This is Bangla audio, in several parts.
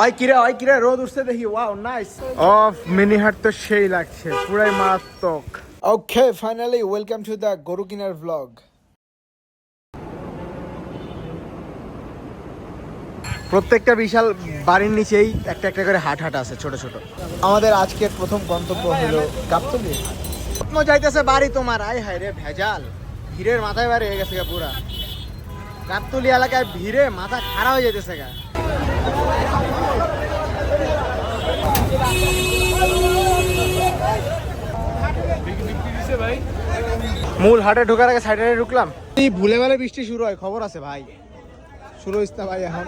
ওই কিরে ওই কিরে রোদ উঠছে দেখি। ওয়াও নাইস অফ মিনি হাট তো সেই লাগছে পুরাই মারাত্মক। Okay finally welcome to the গরু কিনার ভ্লগ প্রত্যেকটা বিশাল বাড়ির নিচেই একটা একটা করে হাট হাট আছে ছোট ছোট। আমাদের আজকের প্রথম গন্তব্য হলো গাবতলি স্বপ্ন যাইতেছে বাড়ি তোমার আয় হায় রে ভেজাল। ভিড়ের মাথায় বাড়ি হয়ে গেছে পুরা। গাবতলি এলাকায় ভিড়ে মাথা খারাপ হয়ে যেতেছে গা। মূল হাটে ঢোকার আগে সাইডে ঢুকলাম। এই ভুলে ভালে বৃষ্টি শুরু হয় খবর আছে ভাই। শুরু হইস না ভাই এখন।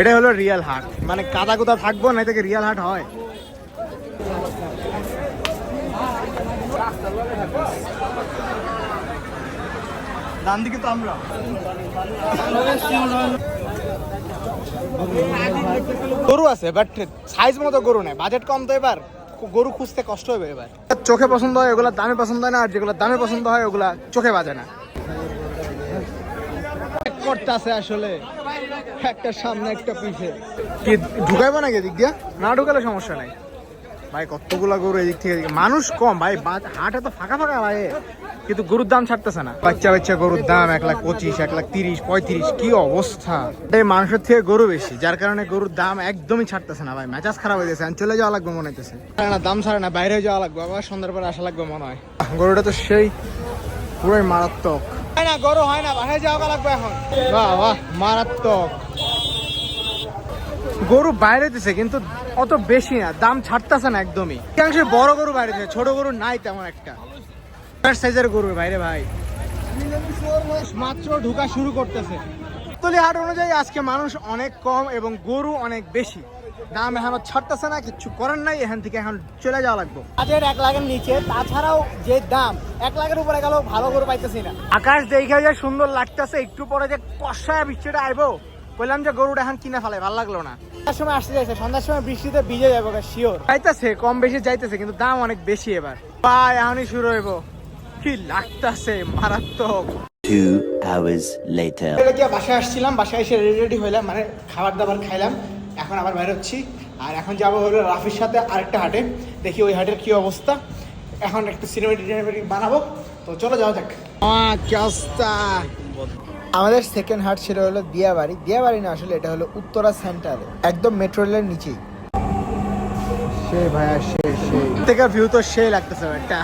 এটা হলো রিয়েল হাট। মানে কাদা কুদা থাকব না থেকে রিয়েল হাট হয়? ডান দিকে তো আমরা। গরু আছে বাট সাইজ মতো গরু নেই। বাজেট কম তো এবার। গরু খুঁজতে কষ্ট হবে এবার। চোখে পছন্দ হয়, ওগুলা দামে পছন্দ হয় না, আর যেগুলো দামে পছন্দ হয়, ওগুলা চোখে বাজে না। করতে আসলে, একটা সামনে, একটা পিছে কি, ঢুকাইবো নাকি এদিক দিয়া? না ঢুকালে সমস্যা নাই। ভাই, কতগুলা গরু এদিক থেকে। মানুষ কম, ভাই হাটে তো ফাঁকা ফাঁকা, ভাই। কিন্তু গরুর দাম ছাড়তেছে না। বাচ্চা বাচ্চা গরুর দাম এক লাখ পঁচিশ, এক লাখ তিরিশ, পঁয়ত্রিশ, কি অবস্থা? এই মানুষের থেকে গরু বেশি, যার কারণে গরুর দাম একদমই ছাড়তেছে না ভাই। মেজাজ খারাপ হয়ে গেছে চলে যাওয়া লাগবে মনে হইতেছে। না, দাম ছাড়ে না, বাইরে যাওয়া লাগবে, আবার সন্ধ্যার পরে আসা লাগবে মনে হয়। গরুটা তো সেই পুরোই মারাত্মক। হয় না, গরু হয় না, বাইরে যাওয়া লাগবে এখন। বাহ বাহ, মারাত্মক। গরু বাইরে দিছে, কিন্তু অত বেশি না, দাম ছাড়তেছে না একদমই। বড় গরু বাইরে ছোট গরু নাই তেমন একটা। সাইজের গরু বাইরে ভাই। মাত্র ঢুকা শুরু করতেছে। তলি হাট অনুযায়ী আজকে মানুষ অনেক কম এবং গরু অনেক বেশি। দাম এখনও ছাড়তেছে না কিছু করার নাই এখান থেকে এখন চলে যাওয়া লাগবে। এক লাখের নিচে তাছাড়াও যে দাম এক লাখের উপরে গেলেও ভালো গরু পাইতেছি না। আকাশ দেখে যে সুন্দর লাগতেছে একটু পরে যে কষায় বৃষ্টিটা আইবো। বললাম যে গরুটা এখন কিনে ফেলে ভালো লাগল না। সন্ধ্যার সময় আসতে যাইছে সন্ধ্যার সময় বৃষ্টিতে ভিজে যাব শিওর যাইতেছে কম বেশি যাইতেছে কিন্তু দাম অনেক বেশি এবার। ভাই এখনই শুরু হইব। কি লাগতাছে মারাত্মক। Two hours later. এটা বাসায় আসছিলাম বাসায় এসে রেডি রেডি হইলাম মানে খাবার দাবার খাইলাম এখন আবার বাইরে হচ্ছি। আর এখন যাব হলো রাফির সাথে আরেকটা হাটে দেখি ওই হাটের কি অবস্থা। এখন একটু সিনেমেটিক বানাবো। তো চলো যাওয়া যাক। কি অবস্থা? আমাদের সেকেন্ড হাট ছিল হলো দিয়াবাড়ি। দিয়াবাড়ি না আসলে এটা হলো উত্তরা সেন্টার একদম মেট্রো রেলের নিচেই। সেই ভাইয়া সেই সেই। থেকে ভিউ তো সেই লাগতেছে একটা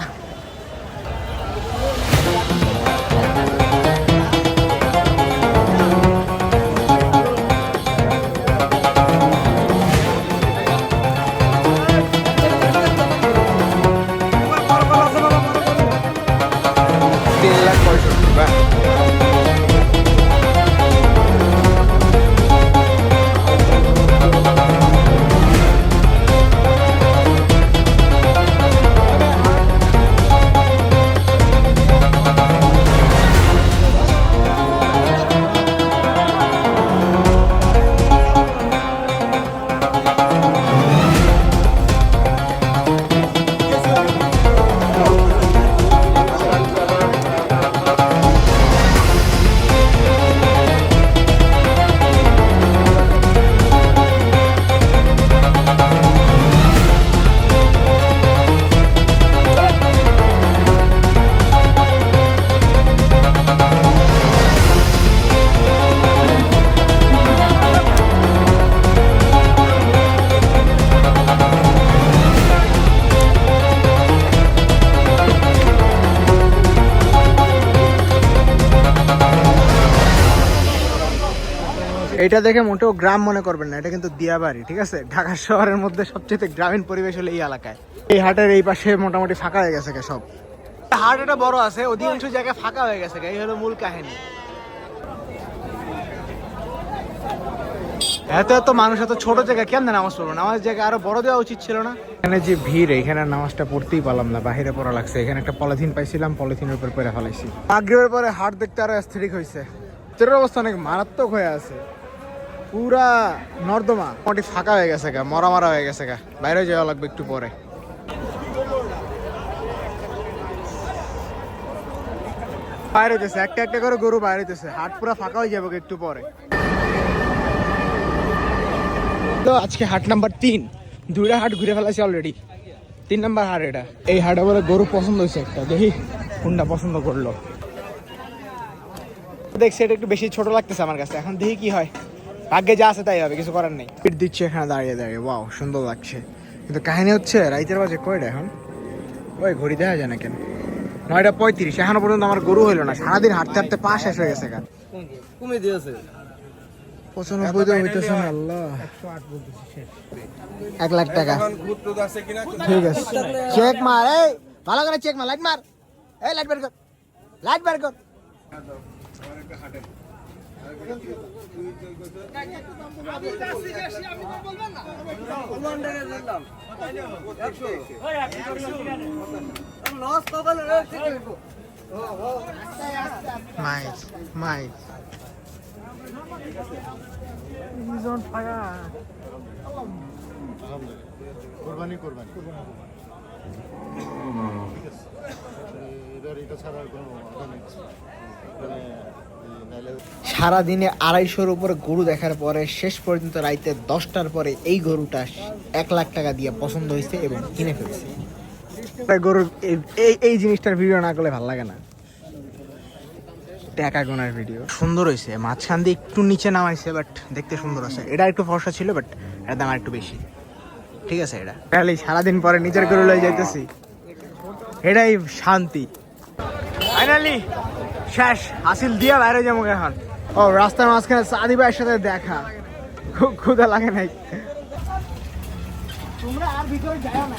এটা দেখে মোটেও গ্রাম মনে করবেন না, এটা কিন্তু দিয়াবাড়ি, ঠিক আছে? ঢাকা শহরের মধ্যে সবচেয়ে গ্রামীণ পরিবেশ হলো এই এলাকায়। এই হাটের এই পাশে মোটামুটি ফাঁকা হয়ে গেছে সব। হাট এটা বড় আছে, অধিকাংশ জায়গায় ফাঁকা হয়ে গেছে এই হলো মূল কাহিনী। এত এত মানুষ, এত ছোট জায়গায় কেন নামাজ পড়ব? নামাজ জায়গায় আরও বড় দেওয়া উচিত ছিল না? এখানে যে ভিড়, এখানে নামাজটা পড়তেই পারলাম না, বাহিরে পড়া লাগছে। এখানে একটা পলিথিন পাইছিলাম, পলিথিনের উপর পরে ফেলাইছি। আগ্রহের পরে হাট দেখতে আরও স্থিরিক হয়েছে ভিতরের অবস্থা অনেক মারাত্মক হয়ে আছে। পুরা নর্দমা। মোটামুটি ফাঁকা হয়ে গেছে গা, মরা মরা হয়ে গেছে গা। বাইরে যাওয়া লাগবে একটু পরে। বাইরে হইতেছে, একটা একটা করে গরু বাইরে হইতেছে। হাট পুরা ফাঁকা হয়ে যাবে একটু পরে। তো আজকে হাট নাম্বার তিন। দুইটা হাট ঘুরে ফেলাছি অলরেডি তিন নাম্বার হাট এটা। এই হাটে বলে গরু পছন্দ হয়েছে একটা। দেখি কোনটা পছন্দ করল। দেখছি, এটা একটু বেশি ছোট লাগতেছে আমার কাছে। এখন দেখি কি হয়। ভাগ্যে যা আছে তাই হবে কিছু করার নেই। পিট দিচ্ছে এখানে দাঁড়িয়ে দাঁড়িয়ে। ওয়াও সুন্দর লাগছে। কিন্তু কাহিনী হচ্ছে রাইতের বাজে কয়টা এখন? ওই ঘড়ি দেখা যায় না কেন? নয়টা পঁয়ত্রিশ এখনও পর্যন্ত আমার গরু হইল না। সারাদিন হাঁটতে হাঁটতে পা শেষ হয়ে গেছে কমে দিয়েছে। পঁচানব্বই তো হইতেছে না আল্লাহ। এক লাখ টাকা। ঠিক আছে। চেক মার এই ভালো করে চেক মার লাইট মার। এই লাইট বের কর। লাইট বের কর। Mike Mike He's on fire. কোরবানি কোরবানি এবার এটা ছাড়া কোনো মানে সারাদিনে আড়াইশোর উপরে গরু দেখার পরে শেষ পর্যন্ত রাইতে দশটার পরে এই গরুটা এক লাখ টাকা দিয়ে পছন্দ হয়েছে এবং কিনে ফেলছে। গরুর এই- এই জিনিসটার ভিডিও না করলে ভালো লাগে না। টাকা গোনার ভিডিও। সুন্দর হয়েছে। মাঝখান দিয়ে একটু নিচে নামাইছে বাট দেখতে সুন্দর আছে। এটা একটু ফর্সা ছিল বাট এর দাম আর একটু বেশি। ঠিক আছে এটা। তাহলে সারাদিন পরে নিজের গরু লয়ে যাইতেছি। এটাই শান্তি। ফাইনালি শেষ হাসিল দিয়ে বাইরে যাব এখন। ও রাস্তার মাঝখানে সাদি ভাইয়ের সাথে দেখা। খুব ক্ষুদা লাগে নাই। তোমরা আর ভিতরে যাও না।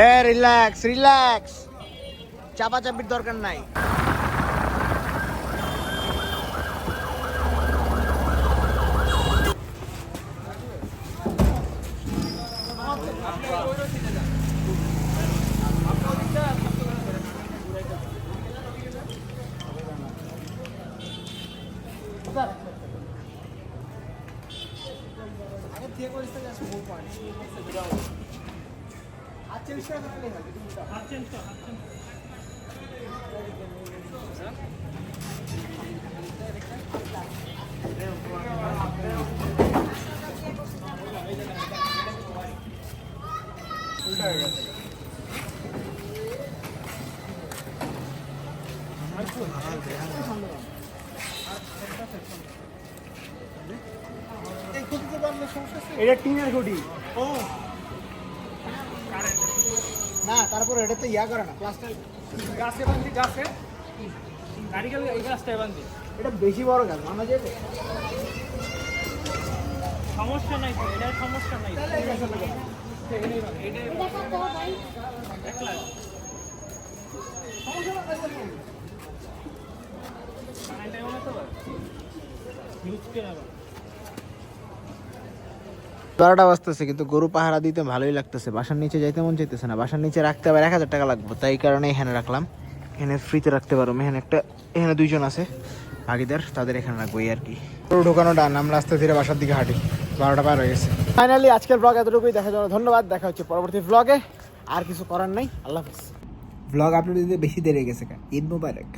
এ রিল্যাক্স রিল্যাক্স চাপাচাপির দরকার নাই। এটা টিনের গুটি ও। না তারপর এটা তো ইয়া করে না প্লাস্টার গাছে বান্ধি গাছে? নারিকেল এই গাছটায় বান্ধি এটা বেশি বড় গাছ মানা যাবে সমস্যা নাই তো এটা সমস্যা নাই। বারোটা বাজতেছে কিন্তু গরু পাহারা দিতে ভালোই লাগতেছে। বাসার নিচে যাইতে মন চাইতেছে না। বাসার নিচে রাখতে আবার এক হাজার টাকা লাগবে। তাই কারণে এখানে রাখলাম। এখানে ফ্রিতে রাখতে পারো। এখানে একটা, এখানে দুইজন আছে, ভাগিদার, তাদের এখানে রাখব আর কি। গরু ঢোকানো ডান আমরা আস্তে ধীরে বাসার দিকে হাঁটি। বারোটা পার হয়ে গেছে। ফাইনালি আজকের ব্লগ এতটুকুই। দেখা যাবে ধন্যবাদ। দেখা হচ্ছে পরবর্তী ব্লগে আর কিছু করার নাই। আল্লাহ হাফিজ। ব্লগ আপলোড দিতে বেশি দেরি গেছে ঈদ মুবারক।